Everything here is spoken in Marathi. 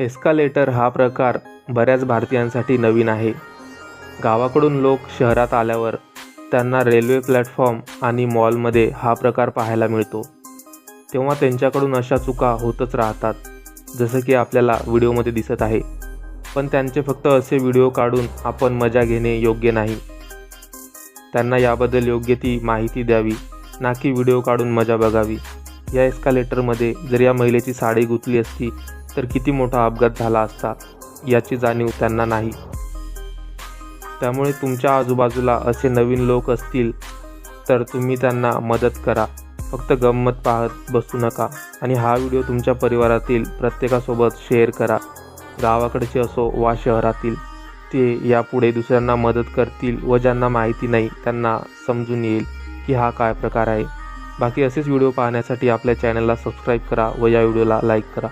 एस्कालेटर हा प्रकार बऱ्याच भारतीयांसाठी नवीन आहे. गावाकडून लोक शहरात आल्यावर त्यांना रेल्वे प्लॅटफॉर्म आणि मॉलमध्ये हा प्रकार पाहायला मिळतो. तेव्हा त्यांच्याकडून अशा चुका होतच राहतात जसं की आपल्याला व्हिडिओमध्ये दिसत आहे. पण त्यांचे फक्त असे व्हिडिओ काढून आपण मजा घेणे योग्य नाही. त्यांना याबद्दल योग्य ती माहिती द्यावी ना की व्हिडिओ काढून मजा बघावी. या एस्कालेटरमध्ये जर या महिलेची साडी गुंतली असती तर किती मोठा अपघात झाला असता याची जाणीव त्यांना नाही. त्यामुळे तुमच्या आजूबाजूला असे नवीन लोक असतील तर तुम्ही त्यांना मदत करा. फक्त गंमत पाहत बसू नका आणि हा व्हिडिओ तुमच्या परिवारातील प्रत्येकासोबत शेअर करा. गावाकडचे असो वा शहरातील ते यापुढे दुसऱ्यांना मदत करतील व ज्यांना माहिती नाही त्यांना समजून येईल की हा काय प्रकार आहे. बाकी असेच व्हिडिओ पाहण्यासाठी आपल्या चॅनलला सबस्क्राईब करा व या व्हिडिओला लाईक करा.